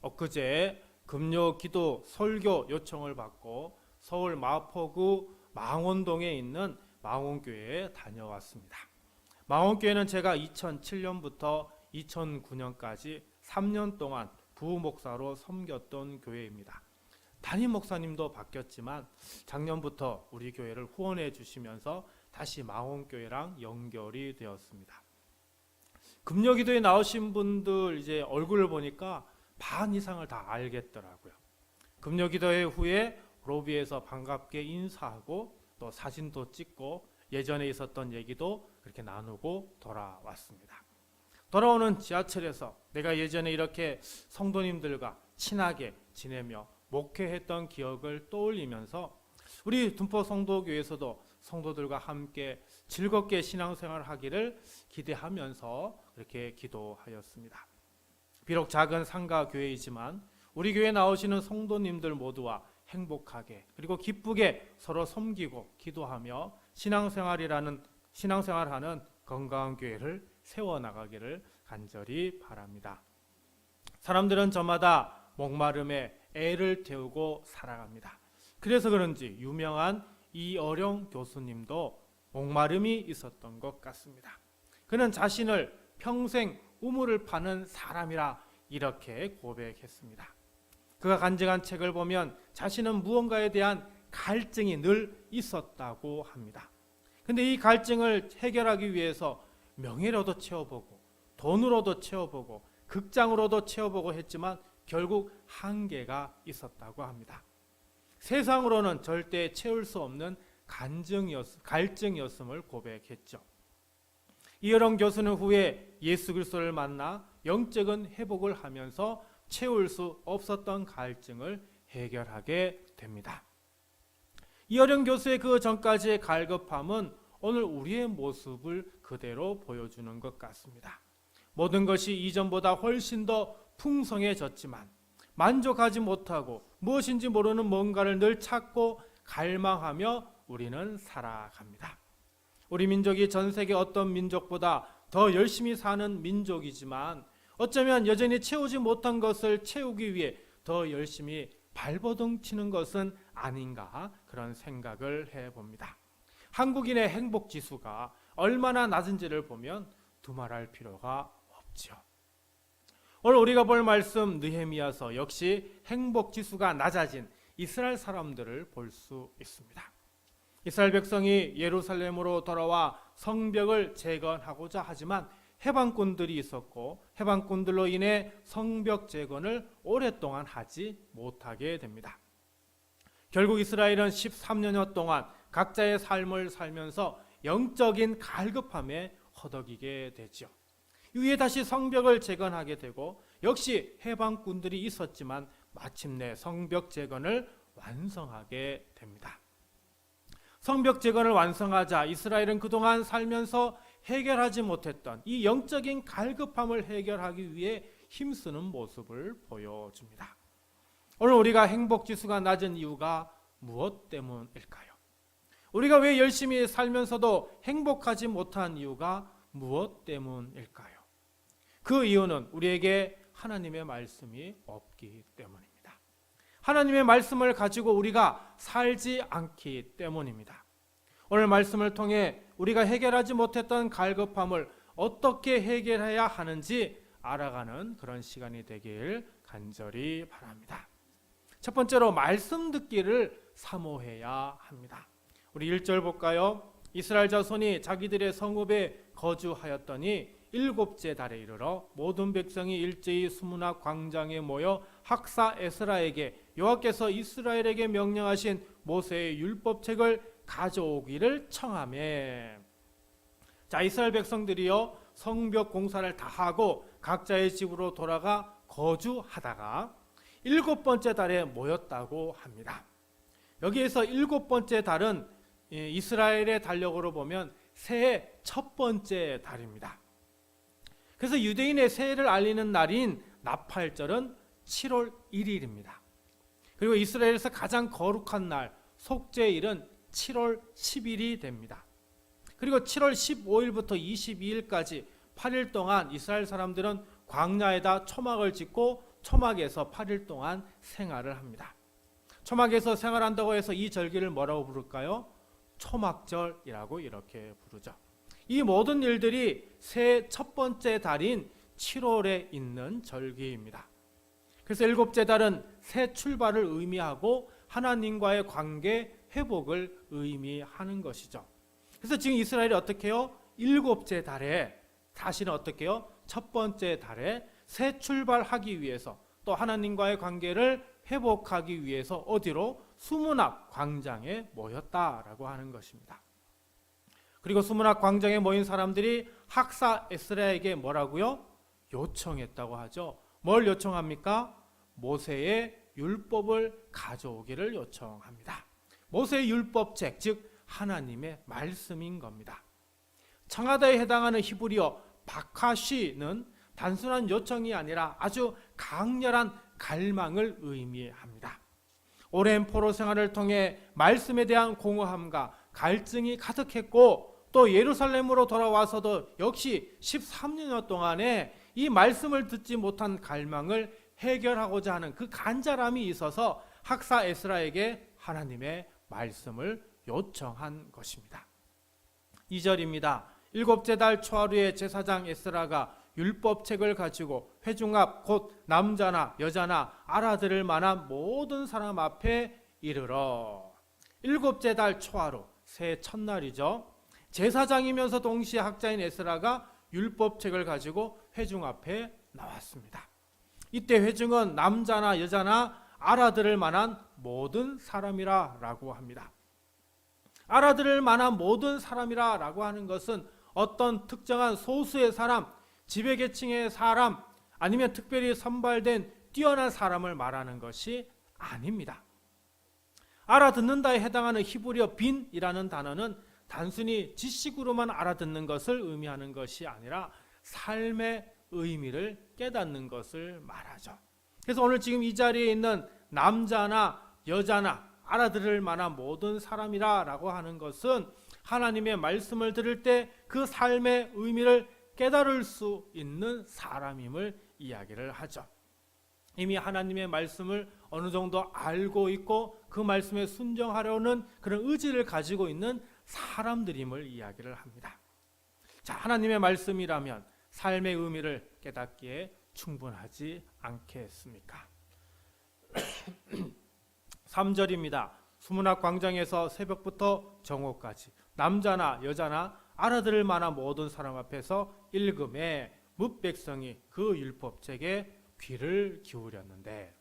엊그제 금요 기도 설교 요청을 받고 서울 마포구 망원동에 있는 망원교회에 다녀왔습니다. 망원교회는 제가 2007년부터 2009년까지 3년 동안 부목사로 섬겼던 교회입니다. 담임 목사님도 바뀌었지만 작년부터 우리 교회를 후원해 주시면서 다시 망원교회랑 연결이 되었습니다. 금요기도에 나오신 분들 이제 얼굴을 보니까 반 이상을 다 알겠더라고요. 금요기도회 후에 로비에서 반갑게 인사하고 또 사진도 찍고 예전에 있었던 얘기도 그렇게 나누고 돌아왔습니다. 돌아오는 지하철에서 내가 예전에 이렇게 성도님들과 친하게 지내며 목회했던 기억을 떠올리면서 우리 둔포 성도교회에서도 성도들과 함께 즐겁게 신앙생활을 하기를 기대하면서 그렇게 기도하였습니다. 비록 작은 상가 교회이지만 우리 교회 나오시는 성도님들 모두와 행복하게 그리고 기쁘게 서로 섬기고 기도하며 신앙생활이라는 신앙생활하는 건강한 교회를 세워 나가기를 간절히 바랍니다. 사람들은 저마다 목마름에 애를 태우고 살아갑니다. 그래서 그런지 유명한 이어령 교수님도 목마름이 있었던 것 같습니다. 그는 자신을 평생 우물을 파는 사람이라 이렇게 고백했습니다. 그가 간증한 책을 보면 자신은 무언가에 대한 갈증이 늘 있었다고 합니다. 근데 이 갈증을 해결하기 위해서 명예로도 채워보고 돈으로도 채워보고 극장으로도 채워보고 했지만 결국 한계가 있었다고 합니다. 세상으로는 절대 채울 수 없는 간증이었, 갈증이었음을 고백했죠. 이여령 교수는 후에 예수 그리스도를 만나 영적인 회복을 하면서 채울 수 없었던 갈증을 해결하게 됩니다. 이여령 교수의 그 전까지의 갈급함은 오늘 우리의 모습을 그대로 보여주는 것 같습니다. 모든 것이 이전보다 훨씬 더 풍성해졌지만 만족하지 못하고 무엇인지 모르는 뭔가를 늘 찾고 갈망하며 우리는 살아갑니다. 우리 민족이 전 세계 어떤 민족보다 더 열심히 사는 민족이지만 어쩌면 여전히 채우지 못한 것을 채우기 위해 더 열심히 발버둥 치는 것은 아닌가 그런 생각을 해 봅니다. 한국인의 행복 지수가 얼마나 낮은지를 보면 두말할 필요가 없죠. 오늘 우리가 볼 말씀 느헤미야서 역시 행복 지수가 낮아진 이스라엘 사람들을 볼 수 있습니다. 이스라엘 백성이 예루살렘으로 돌아와 성벽을 재건하고자 하지만 해방꾼들이 있었고 해방꾼들로 인해 성벽 재건을 오랫동안 하지 못하게 됩니다. 결국 이스라엘은 13년여 동안 각자의 삶을 살면서 영적인 갈급함에 허덕이게 되죠. 이후에 다시 성벽을 재건하게 되고 역시 해방꾼들이 있었지만 마침내 성벽 재건을 완성하게 됩니다. 성벽 재건을 완성하자 이스라엘은 그동안 살면서 해결하지 못했던 이 영적인 갈급함을 해결하기 위해 힘쓰는 모습을 보여줍니다. 오늘 우리가 행복 지수가 낮은 이유가 무엇 때문일까요? 우리가 왜 열심히 살면서도 행복하지 못한 이유가 무엇 때문일까요? 그 이유는 우리에게 하나님의 말씀이 없기 때문입니다. 하나님의 말씀을 가지고 우리가 살지 않기 때문입니다. 오늘 말씀을 통해 우리가 해결하지 못했던 갈급함을 어떻게 해결해야 하는지 알아가는 그런 시간이 되길 간절히 바랍니다. 첫 번째로 말씀 듣기를 사모해야 합니다. 우리 1절 볼까요? 이스라엘 자손이 자기들의 성읍에 거주하였더니 일곱째 달에 이르러 모든 백성이 일제히 수문학 광장에 모여 학사 에스라에게 여호와께서 이스라엘에게 명령하신 모세의 율법책을 가져오기를 청하매 자 이스라엘 백성들이요 성벽 공사를 다 하고 각자의 집으로 돌아가 거주하다가 일곱 번째 달에 모였다고 합니다. 여기에서 일곱 번째 달은 이스라엘의 달력으로 보면 새해 첫 번째 달입니다. 그래서 유대인의 새해를 알리는 날인 나팔절은 7월 1일입니다. 그리고 이스라엘에서 가장 거룩한 날 속죄일은 7월 10일이 됩니다. 그리고 7월 15일부터 22일까지 8일 동안 이스라엘 사람들은 광야에다 초막을 짓고 초막에서 8일 동안 생활을 합니다. 초막에서 생활한다고 해서 이 절기를 뭐라고 부를까요? 초막절이라고 이렇게 부르죠. 이 모든 일들이 새 첫 번째 달인 7월에 있는 절기입니다. 그래서 일곱째 달은 새 출발을 의미하고 하나님과의 관계 회복을 의미하는 것이죠. 그래서 지금 이스라엘이 어떻게 해요? 일곱째 달에 다시는 어떻게 해요? 첫 번째 달에 새 출발하기 위해서 또 하나님과의 관계를 회복하기 위해서 어디로 수문학 광장에 모였다라고 하는 것입니다. 그리고 수문학 광장에 모인 사람들이 학사 에스라에게 뭐라고요? 요청했다고 하죠. 뭘 요청합니까? 모세의 율법을 가져오기를 요청합니다. 모세의 율법책, 즉 하나님의 말씀인 겁니다. 청하다에 해당하는 히브리어 바카시는 단순한 요청이 아니라 아주 강렬한 갈망을 의미합니다. 오랜 포로 생활을 통해 말씀에 대한 공허함과 갈증이 가득했고 또 예루살렘으로 돌아와서도 역시 13년 동안에 이 말씀을 듣지 못한 갈망을 해결하고자 하는 그 간절함이 있어서 학사 에스라에게 하나님의 말씀을 요청한 것입니다. 2절입니다. 일곱째 달 초하루에 제사장 에스라가 율법책을 가지고 회중 앞 곧 남자나 여자나 알아들을 만한 모든 사람 앞에 이르러 일곱째 달 초하루 새 첫날이죠. 제사장이면서 동시에 학자인 에스라가 율법책을 가지고 회중 앞에 나왔습니다. 이때 회중은 남자나 여자나 알아들을 만한 모든 사람이라 라고 합니다. 알아들을 만한 모든 사람이라 라고 하는 것은 어떤 특정한 소수의 사람, 지배계층의 사람, 아니면 특별히 선발된 뛰어난 사람을 말하는 것이 아닙니다. 알아듣는다에 해당하는 히브리어 빈이라는 단어는 단순히 지식으로만 알아듣는 것을 의미하는 것이 아니라 삶의 의미를 깨닫는 것을 말하죠. 그래서 오늘 지금 이 자리에 있는 남자나 여자나 알아들을 만한 모든 사람이라라고 하는 것은 하나님의 말씀을 들을 때 그 삶의 의미를 깨달을 수 있는 사람임을 이야기를 하죠. 이미 하나님의 말씀을 어느 정도 알고 있고 그 말씀에 순종하려는 그런 의지를 가지고 있는 사람들임을 이야기를 합니다. 자, 하나님의 말씀이라면 삶의 의미를 깨닫기에 충분하지 않겠습니까? 3절입니다. 수문학 광장에서 새벽부터 정오까지 남자나 여자나 알아들을 만한 모든 사람 앞에서 읽음에 뭇백성이 그 율법책에 귀를 기울였는데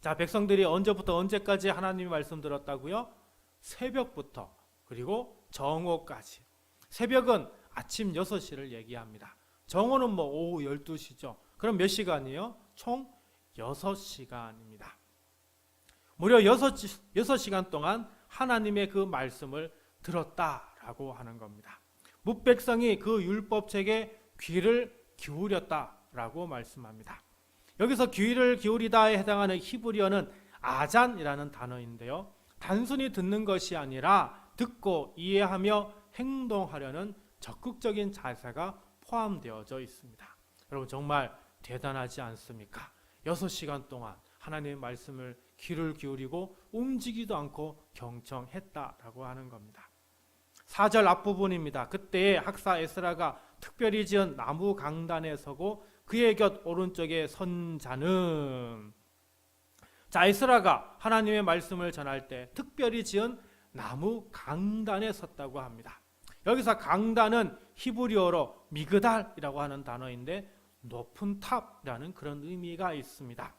자 백성들이 언제부터 언제까지 하나님의 말씀 들었다고요? 새벽부터 그리고 정오까지 새벽은 아침 6시를 얘기합니다. 정오는 뭐 오후 12시죠. 그럼 몇 시간이에요? 총 6시간입니다. 무려 6, 6시간 동안 하나님의 그 말씀을 들었다라고 하는 겁니다. 묵백성이 그 율법책에 귀를 기울였다라고 말씀합니다. 여기서 귀를 기울이다에 해당하는 히브리어는 아잔이라는 단어인데요. 단순히 듣는 것이 아니라 듣고 이해하며 행동하려는 적극적인 자세가 포함되어져 있습니다. 여러분 정말 대단하지 않습니까? 6시간 동안 하나님의 말씀을 귀를 기울이고 움직이도 않고 경청했다라고 하는 겁니다. 4절 앞부분입니다. 그때 학사 에스라가 특별히 지은 나무 강단에 서고 그의 곁 오른쪽에 선 자는 자 에스라가 하나님의 말씀을 전할 때 특별히 지은 나무 강단에 섰다고 합니다. 여기서 강단은 히브리어로 미그달이라고 하는 단어인데 높은 탑이라는 그런 의미가 있습니다.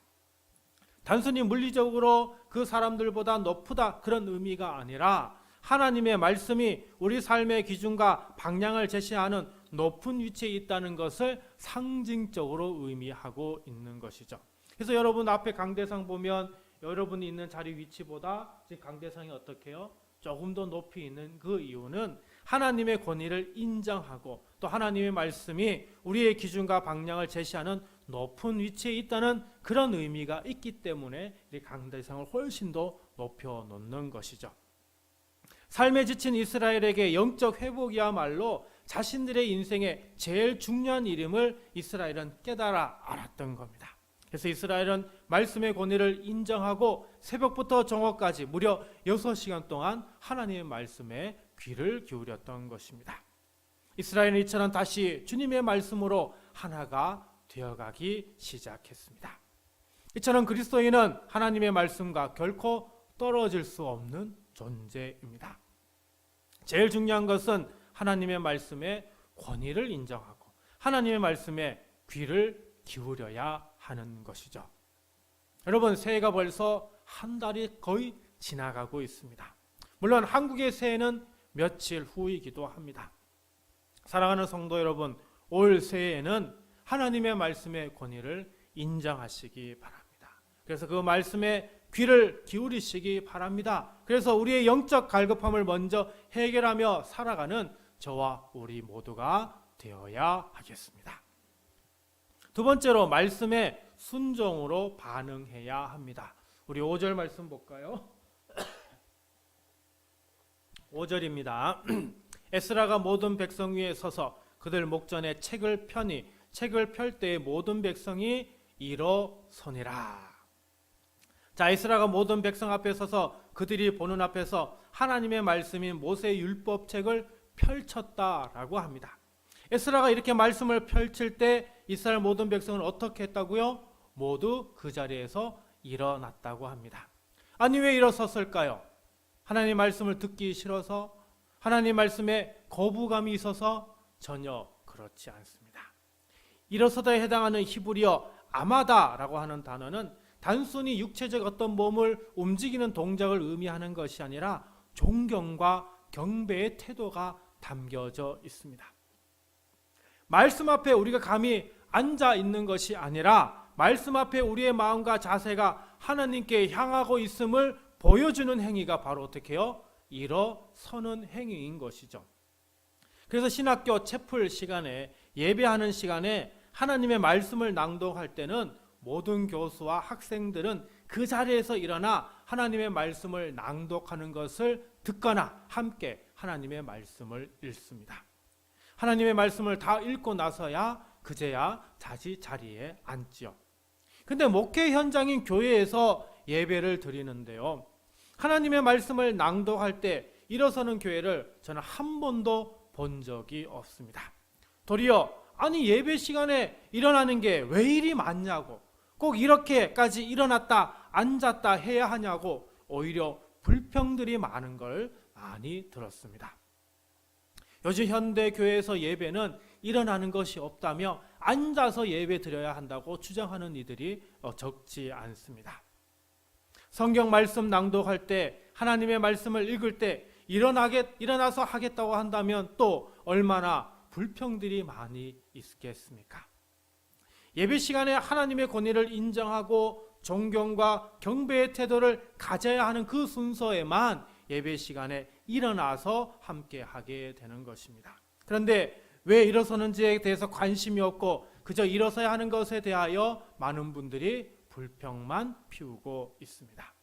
단순히 물리적으로 그 사람들보다 높다 그런 의미가 아니라 하나님의 말씀이 우리 삶의 기준과 방향을 제시하는 높은 위치에 있다는 것을 상징적으로 의미하고 있는 것이죠. 그래서 여러분 앞에 강대상 보면 여러분이 있는 자리 위치보다 지금 강대상이 어떻게 요 조금 더 높이 있는 그 이유는 하나님의 권위를 인정하고 또 하나님의 말씀이 우리의 기준과 방향을 제시하는 높은 위치에 있다는 그런 의미가 있기 때문에 이 강대상을 훨씬 더 높여 놓는 것이죠. 삶에 지친 이스라엘에게 영적 회복이야말로 자신들의 인생의 제일 중요한 이름을 이스라엘은 깨달아 알았던 겁니다. 그래서 이스라엘은 말씀의 권위를 인정하고 새벽부터 정오까지 무려 6시간 동안 하나님의 말씀에 귀를 기울였던 것입니다. 이스라엘은 이처럼 다시 주님의 말씀으로 하나가 되어가기 시작했습니다. 이처럼 그리스도인은 하나님의 말씀과 결코 떨어질 수 없는 존재입니다. 제일 중요한 것은 하나님의 말씀에 권위를 인정하고 하나님의 말씀에 귀를 기울여야 하는 것이죠. 여러분 새해가 벌써 한 달이 거의 지나가고 있습니다. 물론 한국의 새해는 며칠 후이기도 합니다. 사랑하는 성도 여러분, 올 새해에는 하나님의 말씀의 권위를 인정하시기 바랍니다. 그래서 그 말씀에 귀를 기울이시기 바랍니다. 그래서 우리의 영적 갈급함을 먼저 해결하며 살아가는 저와 우리 모두가 되어야 하겠습니다. 두 번째로 말씀에 순종으로 반응해야 합니다. 우리 5절 말씀 볼까요? 5절입니다. 에스라가 모든 백성 위에 서서 그들 목전에 책을 펴니 책을 펼 때에 모든 백성이 일어서니라. 자, 에스라가 모든 백성 앞에 서서 그들이 보는 앞에서 하나님의 말씀인 모세 율법책을 펼쳤다라고 합니다. 에스라가 이렇게 말씀을 펼칠 때 이스라엘 모든 백성은 어떻게 했다고요? 모두 그 자리에서 일어났다고 합니다. 아니 왜 일어섰을까요? 하나님 말씀을 듣기 싫어서 하나님 말씀에 거부감이 있어서 전혀 그렇지 않습니다. 일어서다에 해당하는 히브리어 아마다라고 하는 단어는 단순히 육체적 어떤 몸을 움직이는 동작을 의미하는 것이 아니라 존경과 경배의 태도가 담겨져 있습니다. 말씀 앞에 우리가 감히 앉아 있는 것이 아니라 말씀 앞에 우리의 마음과 자세가 하나님께 향하고 있음을 보여주는 행위가 바로 어떻게 해요? 일어서는 행위인 것이죠. 그래서 신학교 채플 시간에 예배하는 시간에 하나님의 말씀을 낭독할 때는 모든 교수와 학생들은 그 자리에서 일어나 하나님의 말씀을 낭독하는 것을 듣거나 함께 하나님의 말씀을 읽습니다. 하나님의 말씀을 다 읽고 나서야 그제야 다시 자리에 앉지요. 근데 목회 현장인 교회에서 예배를 드리는데요. 하나님의 말씀을 낭독할 때 일어서는 교회를 저는 한 번도 본 적이 없습니다. 도리어 아니 예배 시간에 일어나는 게왜 이리 많냐고 꼭 이렇게까지 일어났다 앉았다 해야 하냐고 오히려 불평들이 많은 걸 많이 들었습니다. 요즘 현대 교회에서 예배는 일어나는 것이 없다며 앉아서 예배 드려야 한다고 주장하는 이들이 어, 적지 않습니다. 성경 말씀 낭독할 때 하나님의 말씀을 읽을 때 일어나게 일어나서 하겠다고 한다면 또 얼마나 불평들이 많이 있겠습니까? 예배 시간에 하나님의 권위를 인정하고 존경과 경배의 태도를 가져야 하는 그 순서에만 예배 시간에 일어나서 함께 하게 되는 것입니다. 그런데 왜 일어서는지에 대해서 관심이 없고 그저 일어서야 하는 것에 대하여 많은 분들이 불평만 피우고 있습니다.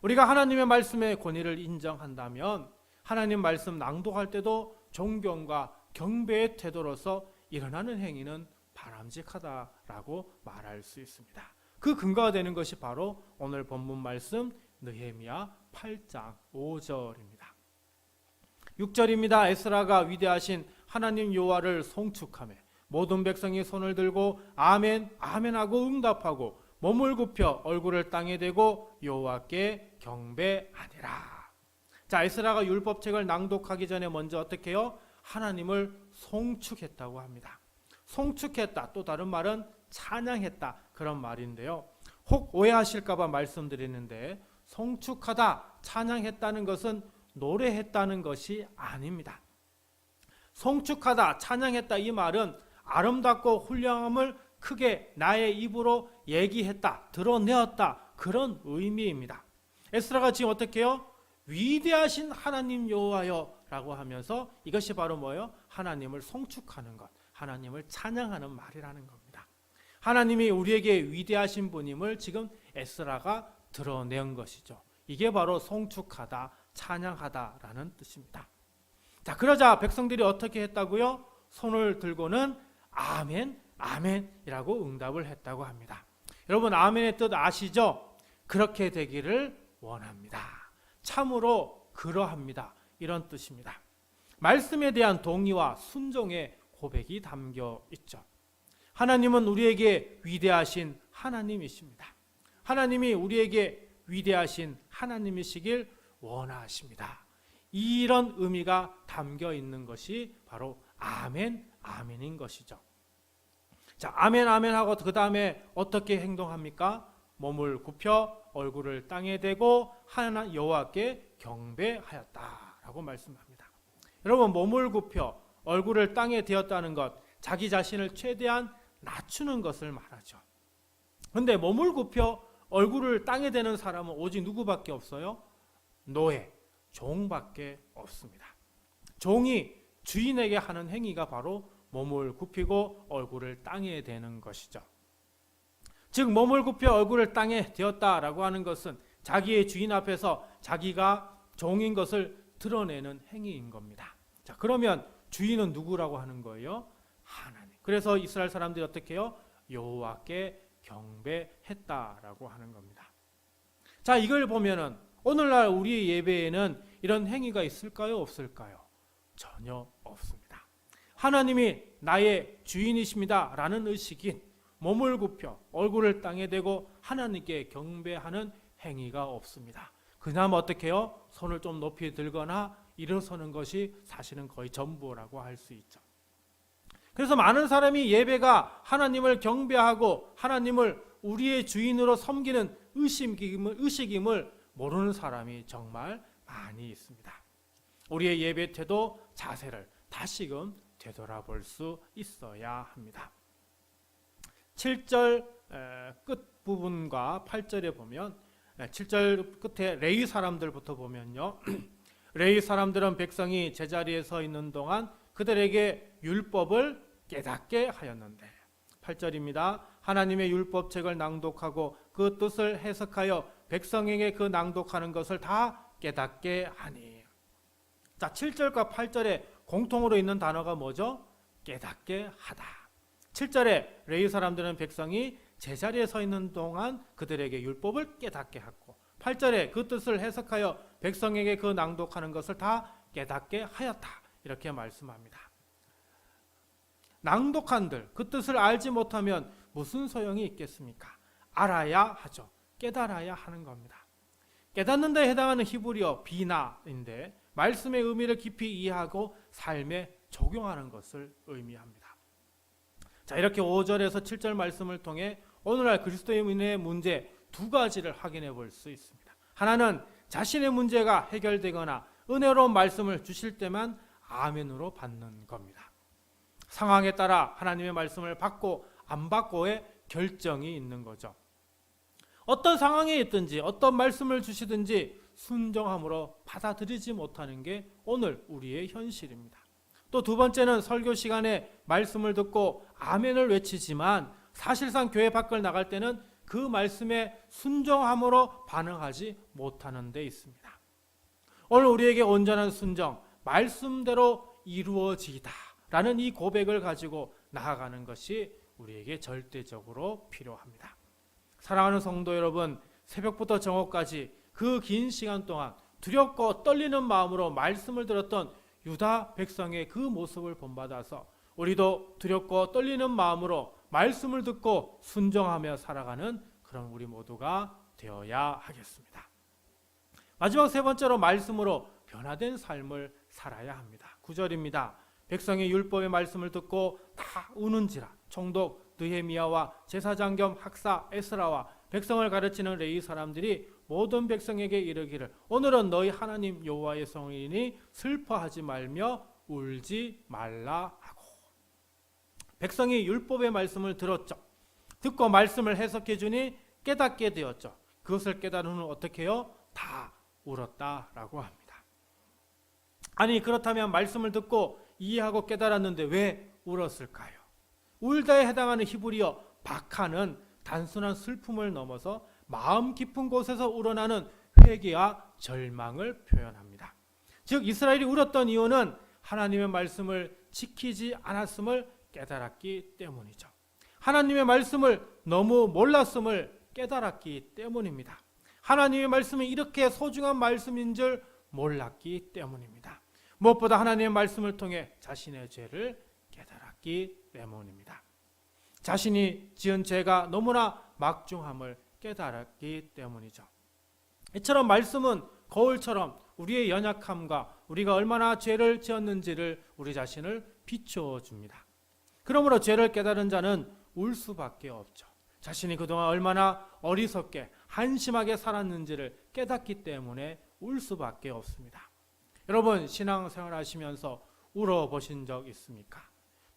우리가 하나님의 말씀의 권위를 인정한다면 하나님 말씀 낭독할 때도 존경과 경배의 태도로서 일어나는 행위는 바람직하다라고 말할 수 있습니다. 그 근거가 되는 것이 바로 오늘 본문 말씀 느헤미야 8장 5절입니다. 6절입니다. 에스라가 위대하신 하나님 여호와를 송축하며 모든 백성이 손을 들고 아멘 아멘하고 응답하고 몸을 굽혀 얼굴을 땅에 대고 여호와께 경배하니라. 자, 에스라가 율법책을 낭독하기 전에 먼저 어떻게 해요? 하나님을 송축했다고 합니다. 송축했다. 또 다른 말은 찬양했다. 그런 말인데요. 혹 오해하실까봐 말씀드리는데 송축하다, 찬양했다는 것은 노래했다는 것이 아닙니다. 송축하다, 찬양했다 이 말은 아름답고 훌륭함을 크게 나의 입으로 얘기했다, 드러내었다 그런 의미입니다. 에스라가 지금 어떻게 해요? 위대하신 하나님 여호와여라고 하면서 이것이 바로 뭐예요? 하나님을 송축하는 것, 하나님을 찬양하는 말이라는 겁니다. 하나님이 우리에게 위대하신 분임을 지금 에스라가 드러낸 것이죠. 이게 바로 송축하다, 찬양하다라는 뜻입니다. 자, 그러자 백성들이 어떻게 했다고요? 손을 들고는 아멘, 아멘이라고 응답을 했다고 합니다. 여러분 아멘의 뜻 아시죠? 그렇게 되기를 원합니다. 참으로 그러합니다. 이런 뜻입니다. 말씀에 대한 동의와 순종의 고백이 담겨 있죠. 하나님은 우리에게 위대하신 하나님이십니다. 하나님이 우리에게 위대하신 하나님이시길 원하십니다. 이런 의미가 담겨 있는 것이 바로 아멘, 아멘인 것이죠. 자, 아멘, 아멘 하고 그 다음에 어떻게 행동합니까? 몸을 굽혀 얼굴을 땅에 대고 하나 여호와께 경배하였다라고 말씀합니다. 여러분 몸을 굽혀 얼굴을 땅에 대었다는 것, 자기 자신을 최대한 낮추는 것을 말하죠. 근데 몸을 굽혀 얼굴을 땅에 대는 사람은 오직 누구밖에 없어요? 노예, 종밖에 없습니다. 종이 주인에게 하는 행위가 바로 몸을 굽히고 얼굴을 땅에 대는 것이죠. 즉 몸을 굽혀 얼굴을 땅에 대었다라고 하는 것은 자기의 주인 앞에서 자기가 종인 것을 드러내는 행위인 겁니다. 자, 그러면 주인은 누구라고 하는 거예요? 하나님. 그래서 이스라엘 사람들이 어떻게 해요? 여호와께 경배했다라고 하는 겁니다. 자, 이걸 보면은 오늘날 우리의 예배에는 이런 행위가 있을까요? 없을까요? 전혀 없습니다. 하나님이 나의 주인이십니다 라는 의식인 몸을 굽혀 얼굴을 땅에 대고 하나님께 경배하는 행위가 없습니다. 그나마 어떻게 해요? 손을 좀 높이 들거나 일어서는 것이 사실은 거의 전부라고 할 수 있죠. 그래서 많은 사람이 예배가 하나님을 경배하고 하나님을 우리의 주인으로 섬기는 의심임을, 의식임을 모르는 사람이 정말 많이 있습니다. 우리의 예배 태도, 자세를 다시금 되돌아볼 수 있어야 합니다. 7절 끝 부분과 8절에 보면 7절 끝에 레위 사람들부터 보면요. 레위 사람들은 백성이 제자리에 서 있는 동안 그들에게 율법을 깨닫게 하였는데 8절입니다. 하나님의 율법책을 낭독하고 그 뜻을 해석하여 백성에게 그 낭독하는 것을 다 깨닫게 하니. 자, 7절과 8절에 공통으로 있는 단어가 뭐죠? 깨닫게 하다. 7절에 레위 사람들은 백성이 제자리에 서 있는 동안 그들에게 율법을 깨닫게 하고 8절에 그 뜻을 해석하여 백성에게 그 낭독하는 것을 다 깨닫게 하였다. 이렇게 말씀합니다. 낭독한들 그 뜻을 알지 못하면 무슨 소용이 있겠습니까? 알아야 하죠. 깨달아야 하는 겁니다. 깨닫는 데 해당하는 히브리어 비나인데 말씀의 의미를 깊이 이해하고 삶에 적용하는 것을 의미합니다. 자, 이렇게 5절에서 7절 말씀을 통해 오늘날 그리스도인의 문제 두 가지를 확인해 볼 수 있습니다. 하나는 자신의 문제가 해결되거나 은혜로운 말씀을 주실 때만 아멘으로 받는 겁니다. 상황에 따라 하나님의 말씀을 받고 안 받고의 결정이 있는 거죠. 어떤 상황에 있든지 어떤 말씀을 주시든지 순종함으로 받아들이지 못하는 게 오늘 우리의 현실입니다. 또 두 번째는 설교 시간에 말씀을 듣고 아멘을 외치지만 사실상 교회 밖을 나갈 때는 그 말씀에 순종함으로 반응하지 못하는 데 있습니다. 오늘 우리에게 온전한 순종, 말씀대로 이루어지다 라는 이 고백을 가지고 나아가는 것이 우리에게 절대적으로 필요합니다. 사랑하는 성도 여러분, 새벽부터 정오까지 그 긴 시간 동안 두렵고 떨리는 마음으로 말씀을 들었던 유다 백성의 그 모습을 본받아서 우리도 두렵고 떨리는 마음으로 말씀을 듣고 순종하며 살아가는 그런 우리 모두가 되어야 하겠습니다. 마지막 세 번째로 말씀으로 변화된 삶을 살아야 합니다. 9절입니다. 백성의 율법의 말씀을 듣고 다 우는지라 총독 느헤미야와 제사장 겸 학사 에스라와 백성을 가르치는 레위 사람들이 모든 백성에게 이르기를 오늘은 너희 하나님 여호와의 성이니 슬퍼하지 말며 울지 말라 하고 백성이 율법의 말씀을 들었죠. 듣고 말씀을 해석해 주니 깨닫게 되었죠. 그것을 깨달은 후 어떻게 해요? 다 울었다라고 합니다. 아니 그렇다면 말씀을 듣고 이해하고 깨달았는데 왜 울었을까요? 울다에 해당하는 히브리어 바카는 단순한 슬픔을 넘어서 마음 깊은 곳에서 우러나는 회개와 절망을 표현합니다. 즉 이스라엘이 울었던 이유는 하나님의 말씀을 지키지 않았음을 깨달았기 때문이죠. 하나님의 말씀을 너무 몰랐음을 깨달았기 때문입니다. 하나님의 말씀이 이렇게 소중한 말씀인 줄 몰랐기 때문입니다. 무엇보다 하나님의 말씀을 통해 자신의 죄를 깨달았기 때문입니다. 자신이 지은 죄가 너무나 막중함을 깨달았기 때문이죠. 이처럼 말씀은 거울처럼 우리의 연약함과 우리가 얼마나 죄를 지었는지를 우리 자신을 비추어 줍니다. 그러므로 죄를 깨달은 자는 울 수밖에 없죠. 자신이 그동안 얼마나 어리석게 한심하게 살았는지를 깨닫기 때문에 울 수밖에 없습니다. 여러분 신앙생활 하시면서 울어 보신 적 있습니까?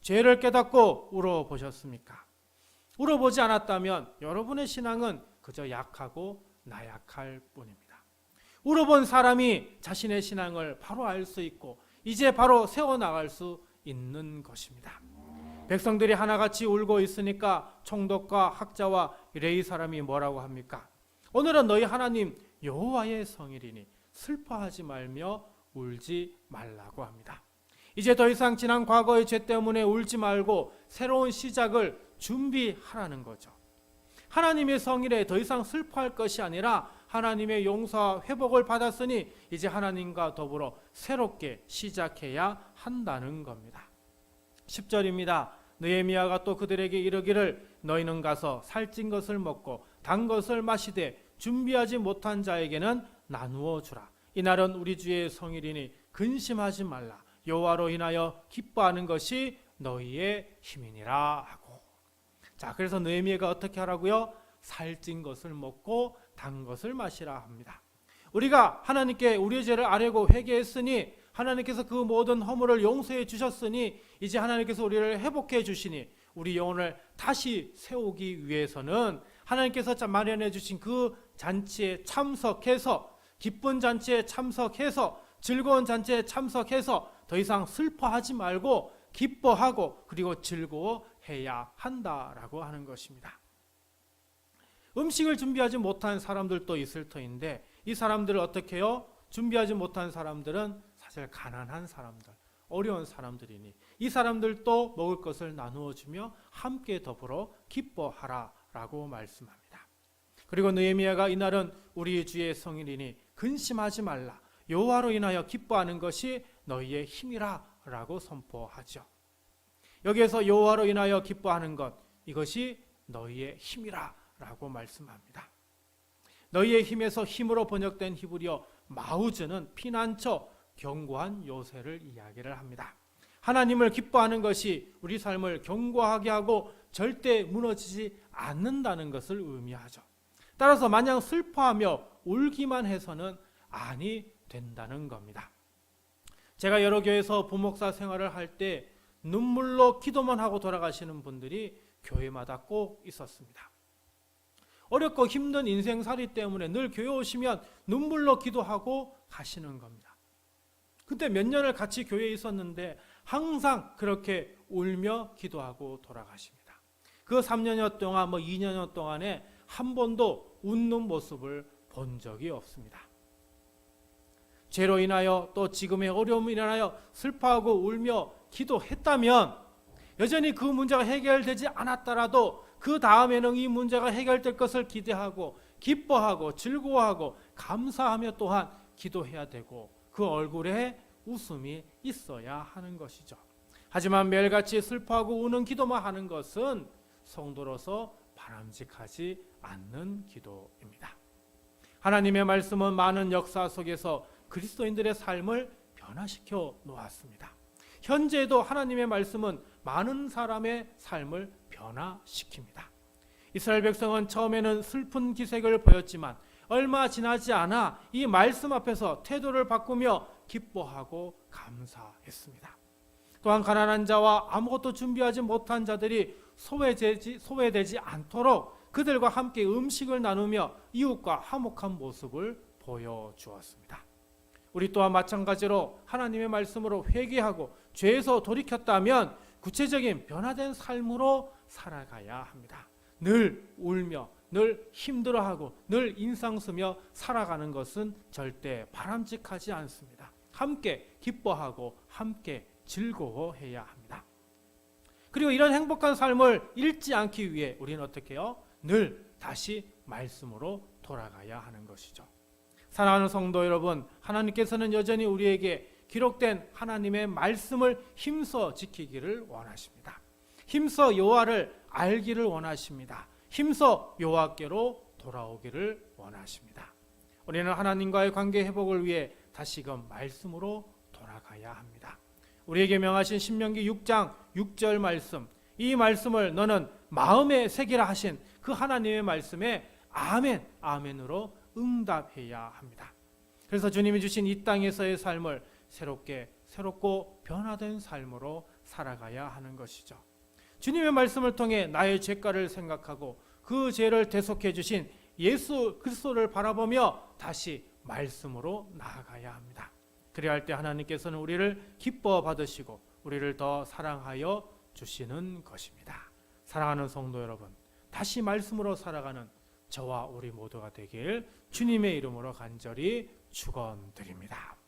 죄를 깨닫고 울어 보셨습니까? 울어 보지 않았다면 여러분의 신앙은 그저 약하고 나약할 뿐입니다. 울어본 사람이 자신의 신앙을 바로 알 수 있고 이제 바로 세워 나갈 수 있는 것입니다. 백성들이 하나같이 울고 있으니까 총독과 학자와 레이 사람이 뭐라고 합니까? 오늘은 너희 하나님 여호와의 성일이니 슬퍼하지 말며 울지 말라고 합니다. 이제 더 이상 지난 과거의 죄 때문에 울지 말고 새로운 시작을 준비하라는 거죠. 하나님의 성일에 더 이상 슬퍼할 것이 아니라 하나님의 용서와 회복을 받았으니 이제 하나님과 더불어 새롭게 시작해야 한다는 겁니다. 10절입니다. 느헤미야가 또 그들에게 이르기를 너희는 가서 살찐 것을 먹고 단 것을 마시되 준비하지 못한 자에게는 나누어 주라. 이날은 우리 주의 성일이니 근심하지 말라. 여호와로 인하여 기뻐하는 것이 너희의 힘이니라. 자, 그래서 느헤미야가 어떻게 하라고요? 살찐 것을 먹고 단 것을 마시라 합니다. 우리가 하나님께 우리의 죄를 아뢰고 회개했으니 하나님께서 그 모든 허물을 용서해 주셨으니 이제 하나님께서 우리를 회복해 주시니 우리 영혼을 다시 세우기 위해서는 하나님께서 마련해 주신 그 잔치에 참석해서 기쁜 잔치에 참석해서 즐거운 잔치에 참석해서 더 이상 슬퍼하지 말고 기뻐하고 그리고 즐거워 해야 한다라고 하는 것입니다. 음식을 준비하지 못한 사람들도 있을 터인데 이 사람들을 어떻게 해요? 준비하지 못한 사람들은 사실 가난한 사람들, 어려운 사람들이니 이 사람들도 먹을 것을 나누어 주며 함께 더불어 기뻐하라라고 말씀합니다. 그리고 느헤미야가 이날은 우리 주의 성일이니 근심하지 말라. 여호와로 인하여 기뻐하는 것이 너희의 힘이라라고 선포하죠. 여기에서 여호와로 인하여 기뻐하는 것 이것이 너희의 힘이라라고 말씀합니다. 너희의 힘에서 힘으로 번역된 히브리어 마우즈는 피난처 견고한 요새를 이야기를 합니다. 하나님을 기뻐하는 것이 우리 삶을 견고하게 하고 절대 무너지지 않는다는 것을 의미하죠. 따라서 마냥 슬퍼하며 울기만 해서는 아니 된다는 겁니다. 제가 여러 교회에서 부목사 생활을 할 때 눈물로 기도만 하고 돌아가시는 분들이 교회마다 꼭 있었습니다. 어렵고 힘든 인생살이 때문에 늘 교회 오시면 눈물로 기도하고 가시는 겁니다. 그때 몇 년을 같이 교회에 있었는데 항상 그렇게 울며 기도하고 돌아가십니다. 그 3년여 동안 뭐 2년여 동안에 한 번도 웃는 모습을 본 적이 없습니다. 죄로 인하여 또 지금의 어려움을 인하여 슬퍼하고 울며 기도했다면 여전히 그 문제가 해결되지 않았더라도 그 다음에는 이 문제가 해결될 것을 기대하고 기뻐하고 즐거워하고 감사하며 또한 기도해야 되고 그 얼굴에 웃음이 있어야 하는 것이죠. 하지만 매일같이 슬퍼하고 우는 기도만 하는 것은 성도로서 바람직하지 않는 기도입니다. 하나님의 말씀은 많은 역사 속에서 그리스도인들의 삶을 변화시켜 놓았습니다. 현재도 하나님의 말씀은 많은 사람의 삶을 변화시킵니다. 이스라엘 백성은 처음에는 슬픈 기색을 보였지만 얼마 지나지 않아 이 말씀 앞에서 태도를 바꾸며 기뻐하고 감사했습니다. 또한 가난한 자와 아무것도 준비하지 못한 자들이 소외되지, 소외되지 않도록 그들과 함께 음식을 나누며 이웃과 화목한 모습을 보여주었습니다. 우리 또한 마찬가지로 하나님의 말씀으로 회개하고 죄에서 돌이켰다면 구체적인 변화된 삶으로 살아가야 합니다. 늘 울며 늘 힘들어하고 늘 인상 쓰며 살아가는 것은 절대 바람직하지 않습니다. 함께 기뻐하고 함께 즐거워해야 합니다. 그리고 이런 행복한 삶을 잃지 않기 위해 우리는 어떻게 해요? 늘 다시 말씀으로 돌아가야 하는 것이죠. 사랑하는 성도 여러분, 하나님께서는 여전히 우리에게 기록된 하나님의 말씀을 힘써 지키기를 원하십니다. 힘써 여호와를 알기를 원하십니다. 힘써 여호와께로 돌아오기를 원하십니다. 우리는 하나님과의 관계 회복을 위해 다시금 말씀으로 돌아가야 합니다. 우리에게 명하신 신명기 6장 6절 말씀, 이 말씀을 너는 마음에 새기라 하신 그 하나님의 말씀에 아멘, 아멘으로 응답해야 합니다. 그래서 주님이 주신 이 땅에서의 삶을 새롭게 새롭고 변화된 삶으로 살아가야 하는 것이죠. 주님의 말씀을 통해 나의 죄가를 생각하고 그 죄를 대속해 주신 예수 그리스도를 바라보며 다시 말씀으로 나아가야 합니다. 그래야 할 때 하나님께서는 우리를 기뻐 받으시고 우리를 더 사랑하여 주시는 것입니다. 사랑하는 성도 여러분, 다시 말씀으로 살아가는 저와 우리 모두가 되길 주님의 이름으로 간절히 축원드립니다.